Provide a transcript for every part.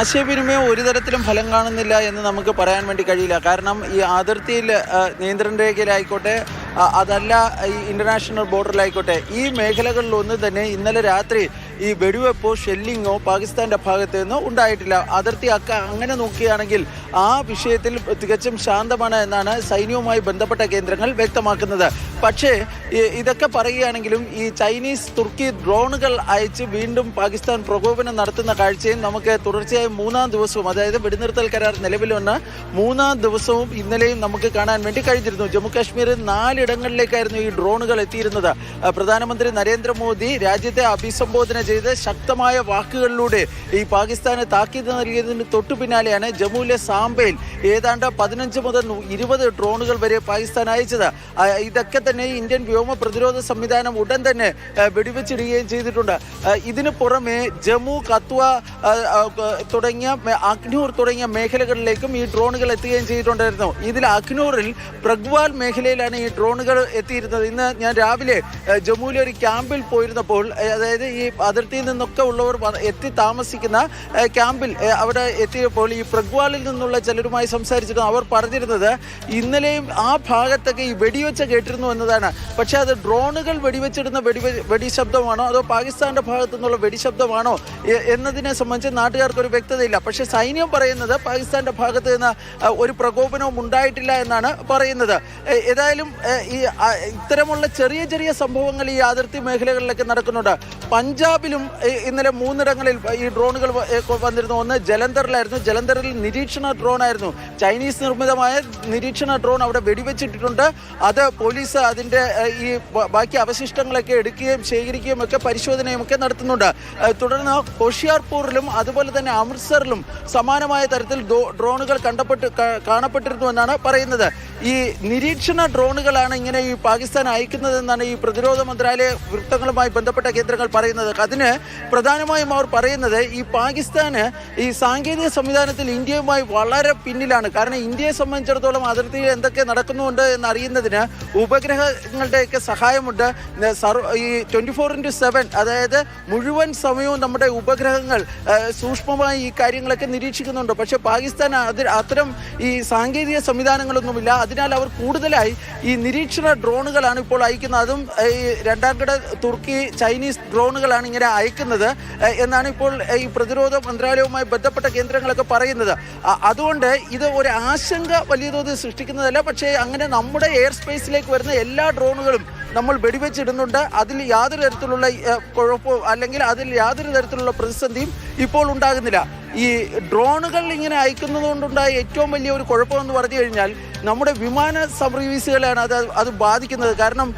ആശയവിനിമയം ഒരു തരത്തിലും ഫലം കാണുന്നില്ല എന്ന് നമുക്ക് പറയാൻ വേണ്ടി കഴിയില്ല. കാരണം ഈ അതിർത്തിയിൽ നിയന്ത്രണ രേഖയിലായിക്കോട്ടെ അതല്ല ഈ ഇന്റർനാഷണൽ ബോർഡറിലായിക്കോട്ടെ ഈ മേഖലകളിലൊന്നും തന്നെ ഇന്നലെ രാത്രി ഈ വെടിവെപ്പോ ഷെല്ലിങ്ങോ പാകിസ്ഥാന്റെ ഭാഗത്ത് നിന്നോ ഉണ്ടായിട്ടില്ല. അതിർത്തി അക്ക അങ്ങനെ നോക്കുകയാണെങ്കിൽ ആ വിഷയത്തിൽ തികച്ചും ശാന്തമാണ് എന്നാണ് സൈന്യവുമായി ബന്ധപ്പെട്ട കേന്ദ്രങ്ങൾ വ്യക്തമാക്കുന്നത്. പക്ഷേ ഇതൊക്കെ പറയുകയാണെങ്കിലും ഈ ചൈനീസ് തുർക്കി ഡ്രോണുകൾ അയച്ച് വീണ്ടും പാകിസ്ഥാൻ പ്രകോപനം നടത്തുന്ന കാഴ്ചയും നമുക്ക് തുടർച്ചയായി മൂന്നാം ദിവസവും അതായത് വെടിനിർത്തൽ കരാർ നിലവിൽ മൂന്നാം ദിവസവും ഇന്നലെയും നമുക്ക് കാണാൻ വേണ്ടി കഴിഞ്ഞിരുന്നു. ജമ്മു കാശ്മീരിൽ നാലിടങ്ങളിലേക്കായിരുന്നു ഈ ഡ്രോണുകൾ എത്തിയിരുന്നത്. പ്രധാനമന്ത്രി നരേന്ദ്രമോദി രാജ്യത്തെ അഭിസംബോധന ചെയ്ത് ശക്തമായ വാക്കുകളിലൂടെ ഈ പാകിസ്ഥാന് താക്കീത് നൽകിയതിന് തൊട്ടു പിന്നാലെയാണ് ജമ്മുവിലെ സാംബയിൽ ഏതാണ്ട് പതിനഞ്ച് മുതൽ ഇരുപത് ഡ്രോണുകൾ വരെ പാകിസ്ഥാൻ അയച്ചത്. ഇതൊക്കെ തന്നെ ഇന്ത്യൻ വ്യോമ പ്രതിരോധ സംവിധാനം ഉടൻ തന്നെ വെടിവെച്ചിടുകയും ചെയ്തിട്ടുണ്ട്. ഇതിന് പുറമെ ജമ്മു കത്വ തുടങ്ങിയ അഗ്നൂർ തുടങ്ങിയ മേഖലകളിലേക്കും ഈ ഡ്രോണുകൾ എത്തുകയും ചെയ്തിട്ടുണ്ടായിരുന്നു. ഇതിൽ അഗ്നൂറിൽ പ്രഗ്വാൽ മേഖലയിലാണ് ഈ ഡ്രോണുകൾ എത്തിയിരുന്നത്. ഇന്ന് ഞാൻ രാവിലെ ജമ്മുവിലെ ഒരു ക്യാമ്പിൽ പോയിരുന്നപ്പോൾ അതായത് ഈ അതിർത്തിയിൽ നിന്നൊക്കെ ഉള്ളവർ എത്തി താമസിക്കുന്ന ക്യാമ്പിൽ അവിടെ എത്തിയപ്പോൾ ഈ പ്രഗ്വാളിൽ നിന്നുള്ള ചിലരുമായി സംസാരിച്ചിരുന്നു. അവർ പറഞ്ഞിരുന്നത് ഇന്നലെയും ആ ഭാഗത്തൊക്കെ ഈ വെടിവെച്ച കേട്ടിരുന്നു എന്നതാണ്. പക്ഷേ അത് ഡ്രോണുകൾ വെടിവെച്ചിടുന്ന വെടി വെടി ശബ്ദമാണോ അതോ പാകിസ്ഥാന്റെ ഭാഗത്തു നിന്നുള്ള വെടിശബ്ദമാണോ എന്നതിനെ സംബന്ധിച്ച് നാട്ടുകാർക്ക് ഒരു വ്യക്തതയില്ല. പക്ഷേ സൈന്യം പറയുന്നത് പാകിസ്ഥാന്റെ ഭാഗത്ത് നിന്ന് ഒരു പ്രകോപനവും ഉണ്ടായിട്ടില്ല എന്നാണ് പറയുന്നത്. ഏതായാലും ഈ ഇത്തരമുള്ള ചെറിയ ചെറിയ സംഭവങ്ങൾ ഈ അതിർത്തി മേഖലകളിലൊക്കെ നടക്കുന്നുണ്ട്. പഞ്ചാബിലും ഇന്നലെ മൂന്നിടങ്ങളിൽ ഈ ഡ്രോണുകൾ വന്നിരുന്നു. ഒന്ന് ജലന്ധറിലായിരുന്നു. ജലന്ധറിൽ നിരീക്ഷണ ഡ്രോൺ ആയിരുന്നു ചൈനീസ് നിർമ്മിതമായ നിരീക്ഷണ ഡ്രോൺ അവിടെ വെടിവെച്ചിട്ടിട്ടുണ്ട്. അത് പോലീസ് അതിന്റെ ഈ ബാക്കി അവശിഷ്ടങ്ങളൊക്കെ എടുക്കുകയും ശേഖരിക്കുകയും ഒക്കെ പരിശോധനയും ഒക്കെ നടത്തുന്നുണ്ട്. തുടർന്ന് ഹോഷിയാർപൂറിലും അതുപോലെ തന്നെ അമൃത്സറിലും സമാനമായ തരത്തിൽ ഡ്രോണുകൾ കണ്ടപ്പെട്ട് കാണപ്പെട്ടിരുന്നു എന്നാണ് പറയുന്നത്. ഈ നിരീക്ഷണ ഡ്രോണുകളാണ് ഇങ്ങനെ ഈ പാകിസ്ഥാൻ അയക്കുന്നതെന്നാണ് ഈ പ്രതിരോധ മന്ത്രാലയ വൃത്തങ്ങളുമായി ബന്ധപ്പെട്ട കേന്ദ്രങ്ങൾ പറയുന്നത്. അതിന് പ്രധാനമായും അവർ പറയുന്നത് ഈ പാകിസ്ഥാന് ഈ സാങ്കേതിക സംവിധാനത്തിൽ ഇന്ത്യയുമായി വളരെ പിന്നിലാണ്. കാരണം ഇന്ത്യയെ സംബന്ധിച്ചിടത്തോളം അതിർത്തിയിൽ എന്തൊക്കെ നടക്കുന്നുണ്ട് എന്ന് അറിയുന്നതിന് ഉപഗ്രഹങ്ങളുടെയൊക്കെ സഹായമുണ്ട്. ഈ ട്വന്റി ഫോർ ഇന്റു സെവൻ അതായത് മുഴുവൻ സമയവും നമ്മുടെ ഉപഗ്രഹങ്ങൾ സൂക്ഷ്മമായി ഈ കാര്യങ്ങളൊക്കെ നിരീക്ഷിക്കുന്നുണ്ട്. പക്ഷേ പാകിസ്ഥാൻ അതിൽ അത്തരം ഈ സാങ്കേതിക സംവിധാനങ്ങളൊന്നുമില്ല. അതിനാൽ അവർ കൂടുതലായി ഈ നിരീക്ഷണ ഡ്രോണുകളാണ് ഇപ്പോൾ അയക്കുന്നത്. അതും ഈ രണ്ടാം കിട തുർക്കി ചൈനീസ് ഡ്രോണുകളാണ് ഇങ്ങനെ അയക്കുന്നത്. എന്നാണ് ഇപ്പോൾ ഈ പ്രതിരോധ മന്ത്രാലയവുമായി ബന്ധപ്പെട്ട കേന്ദ്രങ്ങളൊക്കെ പറയുന്നത്. അതുകൊണ്ട് ഇത് ഒരു ആശങ്ക വലിയ തോതിൽ സൃഷ്ടിക്കുന്നതല്ല. പക്ഷേ അങ്ങനെ നമ്മുടെ എയർ സ്പേസിലേക്ക് വരുന്ന എല്ലാ ഡ്രോണുകളും നമ്മൾ വെടിവെച്ചിടുന്നുണ്ട്. അതിൽ യാതൊരു തരത്തിലുള്ള കുഴപ്പവും അല്ലെങ്കിൽ അതിൽ യാതൊരു തരത്തിലുള്ള പ്രതിസന്ധിയും ഇപ്പോൾ ഉണ്ടാകുന്നില്ല. ഈ ഡ്രോണുകൾ ഇങ്ങനെ അയക്കുന്നതുകൊണ്ടുണ്ടായ ഏറ്റവും വലിയ ഒരു കുഴപ്പമെന്ന് പറഞ്ഞു കഴിഞ്ഞാൽ നമ്മുടെ വിമാന സർവീസുകളെയാണ് അത് അത് ബാധിക്കുന്നത്. കാരണം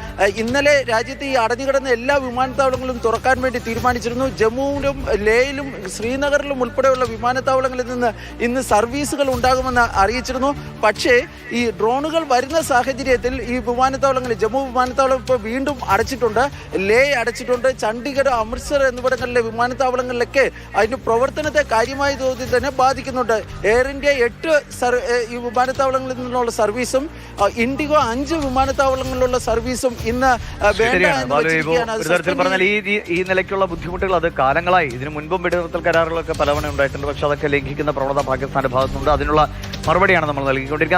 ഇന്നലെ രാജ്യത്ത് ഈ അടഞ്ഞുകിടന്ന എല്ലാ വിമാനത്താവളങ്ങളും തുറക്കാൻ വേണ്ടി തീരുമാനിച്ചിരുന്നു. ജമ്മുവിലും ലേയിലും ശ്രീനഗറിലും ഉൾപ്പെടെയുള്ള വിമാനത്താവളങ്ങളിൽ നിന്ന് ഇന്ന് സർവീസുകൾ ഉണ്ടാകുമെന്ന് അറിയിച്ചിരുന്നു. പക്ഷേ ഈ ഡ്രോണുകൾ വരുന്ന സാഹചര്യത്തിൽ ഈ വിമാനത്താവളങ്ങളിൽ ജമ്മു വിമാനത്താവളം ഇപ്പോൾ വീണ്ടും അടച്ചിട്ടുണ്ട്. ലേ അടച്ചിട്ടുണ്ട്. ചണ്ഡീഗഡ് അമൃത്സർ എന്നിവിടങ്ങളിലെ വിമാനത്താവളങ്ങളിലൊക്കെ അതിന്റെ പ്രവർത്തനത്തെ കാര്യമായ തോതിൽ തന്നെ ബാധിക്കുന്നുണ്ട്. എയർ ഇന്ത്യ എട്ട് ഈ വിമാനത്താവളങ്ങളിൽ നിന്നുള്ള സർവീസും ഇൻഡിഗോ അഞ്ച് വിമാനത്താവളങ്ങളിലുള്ള സർവീസും ഇന്ന് പറഞ്ഞാൽ ഈ ഈ- നിലയ്ക്കുള്ള ബുദ്ധിമുട്ടുകൾ അത് കാലങ്ങളായി. ഇതിനു മുൻപും വെടിനിർത്തൽ കരാറുകളൊക്കെ പലവണ ഉണ്ടായിട്ടുണ്ട്. പക്ഷെ അതൊക്കെ ലംഘിക്കുന്ന പ്രവണത പാകിസ്ഥാന്റെ ഭാഗത്തുനിന്നുണ്ട് അതിനുള്ള മറുപടിയാണ് നമ്മൾ നൽകിക്കൊണ്ടിരിക്കുന്നത്.